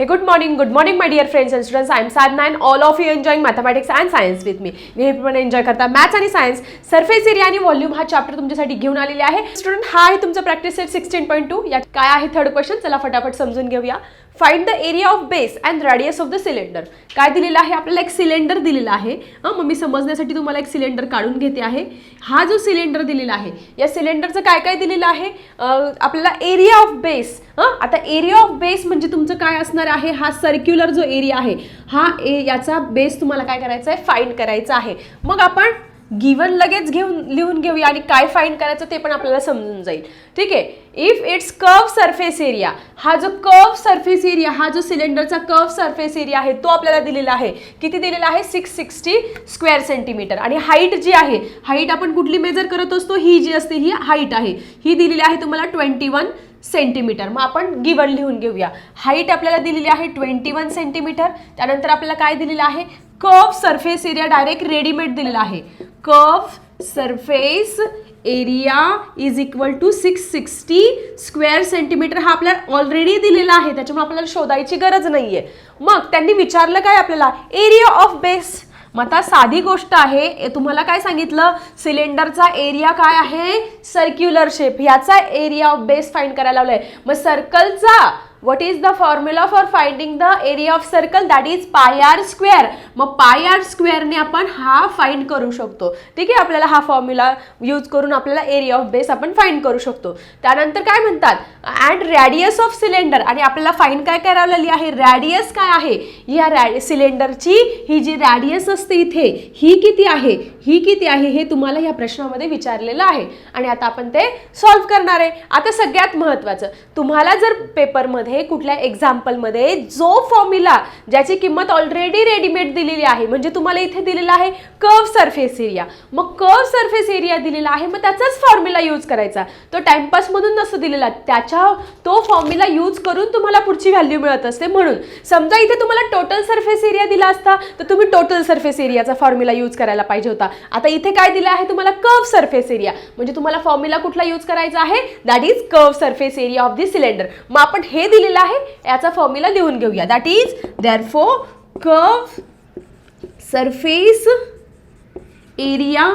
Hey good morning good morning my dear friends and students I am Sadhna nine all of you enjoying mathematics and science with me नेहमीप्रमाणे enjoy करता maths आणि science surface area आणि volume हा chapter तुमच्यासाठी घेऊन आलेले आहे. Student हा आहे तुमचा practice set sixteen point two या काय आहे थर्ड क्वेश्चन चला फटाफट समजून घेऊया. Find the area of base and radius of the cylinder काय दिलेलं आहे? आपल्याला एक सिलेंडर दिलेला आहे. हां मग मी समजण्यासाठी तुम्हाला एक सिलेंडर काढून घेते आहे. हा जो सिलेंडर दिलेला आहे या सिलेंडरचं काय काय दिलेलं आहे? आपल्याला एरिया ऑफ बेस हां आता एरिया ऑफ बेस म्हणजे तुमचं काय असणार आहे? हा सर्क्युलर जो एरिया आहे हा ए याचा बेस तुम्हाला काय करायचा आहे? फाईंड करायचा आहे. मग आपण गिवन लगेच घेऊन लिहून घेऊया आणि काय फाईंड करायचं ते पण आपल्याला समजून जाईल. ठीक आहे? If it's curve surface area हा जो कर्व सरफेस एरिया हा जो सिलेंडरचा कर्व सरफेस एरिया आहे तो आपल्याला दिलेला आहे. किती दिलेला आहे? सिक्स सिक्स्टी स्क्वेअर सेंटीमीटर आणि हाईट जी आहे हाईट आपण कुठली मेजर करत असतो? ही जी असते ही हाईट आहे. ही दिलेली आहे तुम्हाला ट्वेंटी वन सेंटीमीटर मग आपण गिवन लिहून घेऊया. हाईट आपल्याला दिलेली आहे ट्वेंटी वन सेंटीमीटर त्यानंतर आपल्याला काय दिलेलं आहे? Curve surface area direct readymade दिलेला आहे. Curve surface area is equal to six sixty square centimetre हा आपल्याला ऑलरेडी दिलेला आहे. त्याच्यामुळे आपल्याला शोधायची गरज नाही आहे मग त्यांनी विचारलं काय आपल्याला? एरिया ऑफ बेस मग आता साधी गोष्ट आहे. तुम्हाला काय सांगितलं? सिलेंडरचा एरिया काय आहे? सर्क्युलर शेप ह्याचा एरिया ऑफ बेस फाईंड करायला लावलाय. मग सर्कलचा what is the formula for finding the area of circle that is pi r square मग पाय आर स्क्वेअरने आपण हा फाइंड करू शकतो. ठीक आहे? आपल्याला हा फॉर्म्युला यूज करून आपल्याला एरिया ऑफ बेस आपण फाइंड करू शकतो. त्यानंतर काय म्हणतात? अँड रॅडियस ऑफ सिलेंडर आणि आपल्याला फाईंड काय करावलेली आहे? रॅडियस काय आहे? या रॅ सिलेंडरची ही जी रॅडियस असते इथे ही किती आहे? ही किती आहे? हे तुम्हाला या प्रश्नामध्ये विचारलेलं आहे. आणि आता आपण ते सॉल्व्ह करणार आहे. आता सगळ्यात महत्त्वाचं तुम्हाला जर पेपरमध्ये कुठल्या एक्झाम्पलमध्ये जो फॉर्म्युला ज्याची किंमत ऑलरेडी रेडीमेड दिलेली आहे म्हणजे तुम्हाला इथे दिलेला आहे कर्व सरफेस एरिया मग कर्व सरफेस एरिया दिलेला आहे मग त्याचाच फॉर्म्युला यूज करायचा. तो टाइमपास मधून नसतो दिलेला. त्याच्या तो फॉर्म्युला यूज करून तुम्हाला पुढची व्हॅल्यू मिळत असते म्हणून. समजा इथे तुम्हाला टोटल सरफेस एरिया दिला असता तर तुम्ही टोटल सरफेस एरियाचा फॉर्म्युला यूज करायला पाहिजे होता. आता इथे काय दिलं आहे तुम्हाला? कर्व सरफेस एरिया म्हणजे तुम्हाला फॉर्म्युला कुठला यूज करायचा आहे? That is curve surface area of the cylinder मग आपण हे दिलेला आहे. याचा फॉर्म्युला लिहून घेऊया. That is therefore curve surface area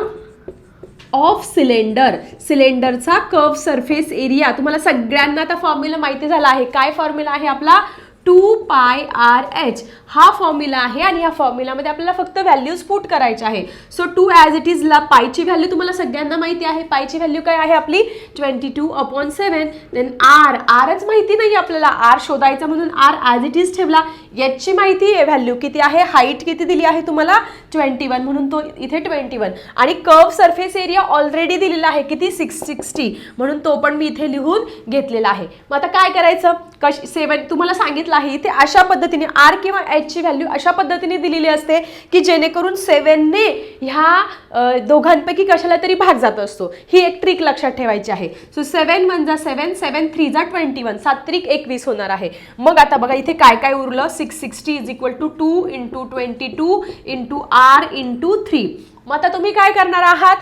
of cylinder सिलेंडरचा कर्व सरफेस एरिया तुम्हाला सगळ्यांना आता फॉर्म्युला माहिती झाला आहे. काय फॉर्म्युला आहे आपला? टू पाय आर एच. हा फॉर्म्युला आहे आणि या फॉर्म्युलामध्ये आपल्याला फक्त व्हॅल्यूज पुट करायचे आहे so to as it is ला पायची व्हॅल्यू तुम्हाला सगळ्यांना माहिती आहे. पायची व्हॅल्यू काय आहे आपली? Twenty two upon seven then r आरच माहिती नाही आपल्याला. आर शोधायचा म्हणून आर ॲज इट इज ठेवला. याची माहिती आहे. व्हॅल्यू किती आहे? हाईट किती दिली आहे तुम्हाला? ट्वेंटी वन म्हणून तो इथे ट्वेंटी वन आणि कर्व सरफेस एरिया ऑलरेडी दिलेला आहे. किती? सिक्स सिक्स्टी म्हणून तो पण मी इथे लिहून घेतलेला आहे. मग आता काय करायचं? कश सेवन तुम्हाला सांगितलं नाही ते अशा पद्धतीने आर किंवा एचची व्हॅल्यू अशा पद्धतीने दिलेली असते की जेणेकरून सेवनने ह्या दोघांपैकी कशाला तरी भाग जात असतो. ही एक ट्रिक लक्षात ठेवायची आहे. सो सेवन वन जा सेवन सेवन थ्री जा ट्वेंटी वन सात त्रिक एकवीस होणार आहे. मग आता बघा इथे काय काय उरलं? Six sixty is equal to two into twenty two into r into three मग आता तुम्ही काय करणार आहात?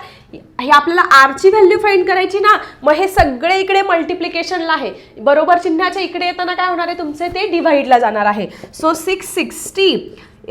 हे आपल्याला आरची व्हॅल्यू फाईंड करायची ना मग हे सगळे इकडे मल्टिप्लिकेशनला आहे. बरोबर चिन्हाच्या इकडे येताना काय होणार आहे तुमचे? ते डिव्हाइडला जाणार आहे. सो सिक्स सिक्स्टी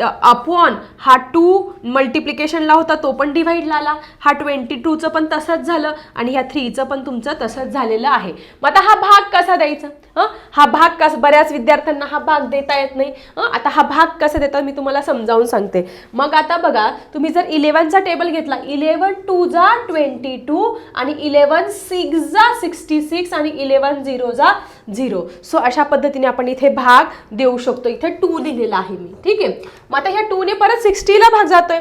अपॉन हा टू मल्टिप्लिकेशनला होता तो पण डिव्हाइडला आला. हा ट्वेंटी टूचं पण तसंच झालं आणि ह्या थ्रीचं पण तुमचं तसंच झालेलं आहे. मग आता हा भाग कसा द्यायचा? हं? हा भाग कसा बऱ्याच विद्यार्थ्यांना हा भाग देता येत नाही. हं? आता हा भाग कसा देतात मी तुम्हाला समजावून सांगते. मग आता बघा तुम्ही जर इलेवनचा टेबल घेतला इलेवन टू ट्वेंटी टू आणि इलेवन सिक्सचा सिक्स्टी सिक्स आणि इलेवन झिरोचा झिरो. सो अशा पद्धतीने आपण इथे भाग देऊ शकतो. इथे टू दिलेला आहे मी. ठीक आहे? मग आता ह्या टूने परत सिक्स्टीला भाग जातोय.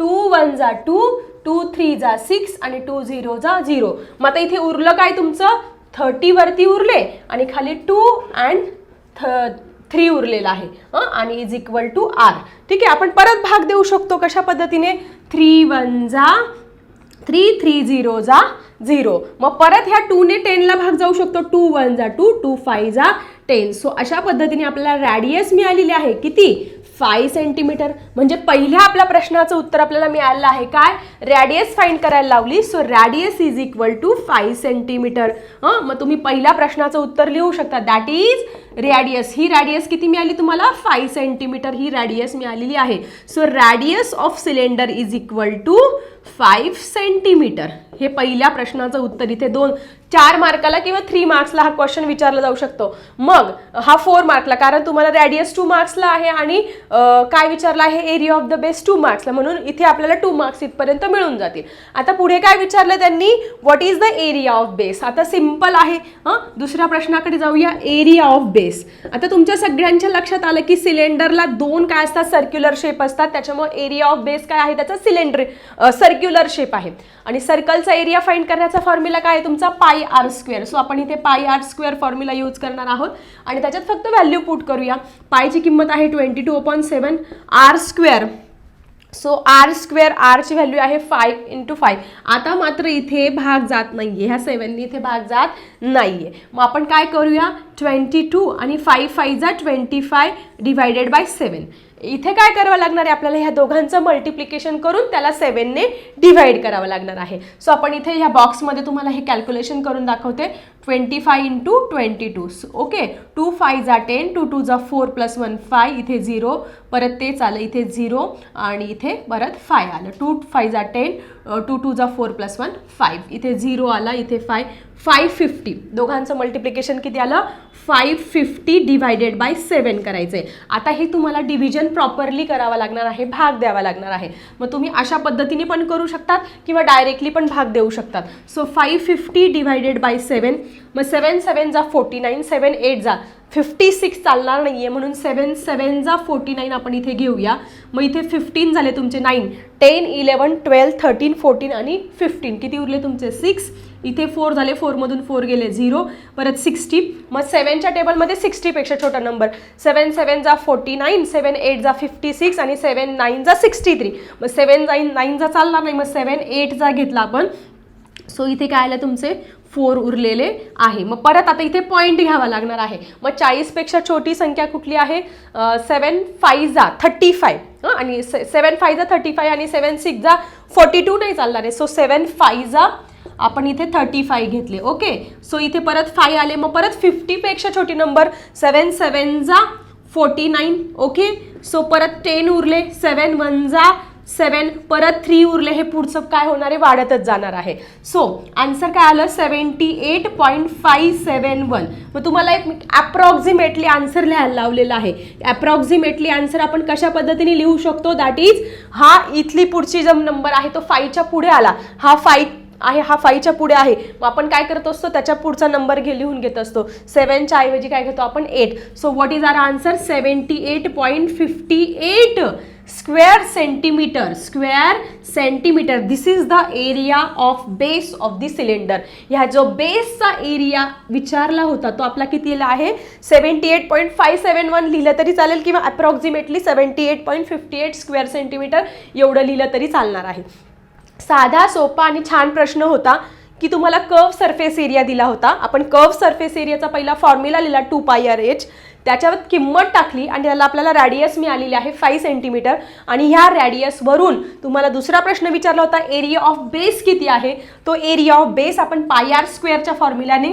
टू वन जा टू टू थ्री जा सिक्स आणि टू झिरो जा झिरो. मग आता इथे उरलं काय तुमचं? थर्टी वरती उरले आणि खाली टू अँड थ थ्री उरलेला आहे. हं? आणि इज इक्वल टू आर ठीक आहे आपण परत भाग देऊ शकतो कशा पद्धतीने? थ्री वन जा थ्री थ्री झिरो जा झिरो. मग परत ह्या टूने टेनला भाग जाऊ शकतो. टू वन जा टू टू फाय जा टेन. सो अशा पद्धतीने आपल्याला रॅडियस मिळालेली आहे. किती? फाय सेंटीमीटर म्हणजे पहिल्या आपल्या प्रश्नाचं उत्तर आपल्याला मिळालेलं आहे काय? रॅडियस फाईंड करायला लावली. So radius is equal to five centimetre हां? मग तुम्ही पहिल्या प्रश्नाचं उत्तर लिहू शकता. दॅट इज रॅडियस ही रॅडियस किती मिळाली तुम्हाला? फाय सेंटीमीटर ही रॅडियस मिळालेली आहे. So radius of cylinder is equal to five centimetre हे पहिल्या प्रश्नाचं उत्तर. इथे दोन चार मार्काला किंवा थ्री मार्क्सला हा क्वेश्चन विचारला जाऊ शकतो. मग हा फोर मार्कला कारण तुम्हाला रॅडियस टू मार्क्सला आहे आणि काय विचारलं आहे? Area of the base two मार्क्सला म्हणून इथे आपल्याला टू मार्क्स इथपर्यंत मिळून जातील. आता पुढे काय विचारलं त्यांनी? What is the area of base आता सिंपल आहे. हां? दुसऱ्या प्रश्नाकडे जाऊया. एरिया ऑफ बेस आता तुमच्या सगळ्यांच्या लक्षात आलं की सिलेंडरला दोन काय असतात? सर्क्युलर शेप असतात. त्याच्यामुळे एरिया ऑफ बेस काय आहे? त्याचा सिलेंडर सर्क्युलर शेप आहे. आणि सर्कलचा एरिया फाईंड करण्याचा फॉर्म्युला काय आहे? तुमचा पाय आर स्क्वेअर. सो आपण इथे पाय आर स्क्वेअर फॉर्म्युला यूज करणार आहोत. आणि त्याच्यात फक्त व्हॅल्यू पुट करूया. पायची किंमत आहे twenty two upon seven r square so r square आरची व्हॅल्यू आहे फाय इंटू फाय आता मात्र इथे भाग जात नाहीये. ह्या सेवननी इथे भाग जात नाहीये. मग आपण काय करूया? ट्वेंटी टू आणि फाय फायजा twenty five divided by seven इथे काय करावं लागणार आहे? आपल्याला ह्या दोघांचं मल्टिप्लिकेशन करून त्याला सेवनने डिव्हाइड करावं लागणार आहे. सो आपण इथे ह्या बॉक्समध्ये तुम्हाला हे कॅल्क्युलेशन करून दाखवते. Twenty five into twenty two okay two five जा टेन टू टू जा फोर प्लस वन फाय इथे झिरो परत तेच आलं इथे झिरो आणि इथे परत फाय आलं. टू फाय जा टेन टू टू जा फोर प्लस वन फाईव्ह इथे झिरो आला इथे फाय फाय फिफ्टी दोघांचं मल्टिप्लिकेशन किती आलं? Five fifty divided by seven करायचं आहे आता हे तुम्हाला डिव्हिजन प्रॉपरली करावं लागणार आहे भाग द्यावा लागणार आहे. मग तुम्ही अशा पद्धतीने पण करू शकतात किंवा डायरेक्टली पण भाग देऊ शकतात. So five fifty divided by seven मग सेवन सेवन जा फोर्टी नाईन सेवन एट जा. फिफ्टी सिक्स चालणार नाही आहे म्हणून सेवन सेवन जा फोर्टी नाईन आपण इथे घेऊया. मग इथे फिफ्टीन झाले तुमचे nine ten eleven twelve thirteen fourteen आणि फिफ्टीन किती उरले तुमचे? सिक्स इथे फोर झाले फोरमधून फोर गेले झिरो परत सिक्स्टी मग सेवनच्या टेबलमध्ये सिक्स्टीपेक्षा छोटा नंबर सेवन सेवन जा फोर्टी नाईन सेवन एट जा फिफ्टी सिक्स आणि सेवन नाईन जा सिक्स्टी थ्री मग सेवन नाईन नाईन जा चालणार नाही. मग सेवन एट जा घेतला आपण. सो इथे काय आलं तुमचे? फोर उरलेले आहे. मग परत आता इथे पॉईंट घ्यावा लागणार आहे. मग चाळीसपेक्षा छोटी संख्या कुठली आहे? सेवन फाय जा थर्टी फाय आणि सेवन फाय जा थर्टी फाय आणि सेवन सिक्स जा फोर्टी टू नाही चालणार आहे. सो सेवन फाय जा आपण इथे थर्टी फाय घेतले. ओके सो इथे परत फाय आले. मग परत फिफ्टीपेक्षा छोटी नंबर सेवन सेवन जा फोर्टी नाईन ओके सो परत टेन उरले. सेवन वन जा सेवन परत थ्री उरले हे पुढचं काय होणार आहे? वाढतच जाणार आहे. सो आन्सर काय आलं? Seventy eight point five seven one मग तुम्हाला एक ॲप्रॉक्झिमेटली आन्सर लिहायला लावलेला आहे. ॲप्रॉक्झिमेटली आन्सर आपण कशा पद्धतीने लिहू शकतो? दॅट इज हा इथली पुढची जो नंबर आहे तो फायच्या पुढे आला. हा फाय आहे हा फाईव्हच्या पुढे आहे. मग आपण काय करत असतो? त्याच्या पुढचा नंबर घे लिहून घेत असतो. सेवनच्या ऐवजी काय घेतो आपण? Eight so what is our answer seventy eight point fifty eight square centimetre square centimetre. This is the area of base of the cylinder ह्या जो बेसचा एरिया विचारला होता तो आपला कितीला आहे? Seventy eight point five seven one लिहिलं तरी चालेल किंवा approximately seventy eight point fifty eight square centimetre एवढं लिहिलं तरी चालणार आहे. साधा सोपा आणि छान प्रश्न होता की तुम्हाला कर्व सरफेस एरिया दिला होता. आपण कर्व सरफेस एरियाचा पहिला फॉर्म्युला लिहिला टू पाय आर एच त्याच्यावर किंमत टाकली आणि त्याला आपल्याला रॅडियस मिळालेली आहे फाईव्ह सेंटीमीटर आणि ह्या रॅडियसवरून तुम्हाला दुसरा प्रश्न विचारला होता एरिया ऑफ बेस किती आहे? तो एरिया ऑफ बेस आपण पाय आर स्क्वेअरच्या फॉर्म्युल्याने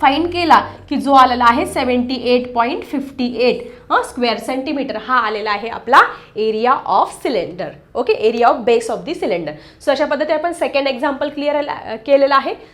फाईन केला की जो आलेला आहे seventy eight point fifty eight square centimetre हा आलेला आहे आपला area of cylinder okay area of base of the cylinder so अशा पद्धतीने आपण सेकंड एक्झाम्पल क्लिअर केलेलं आहे.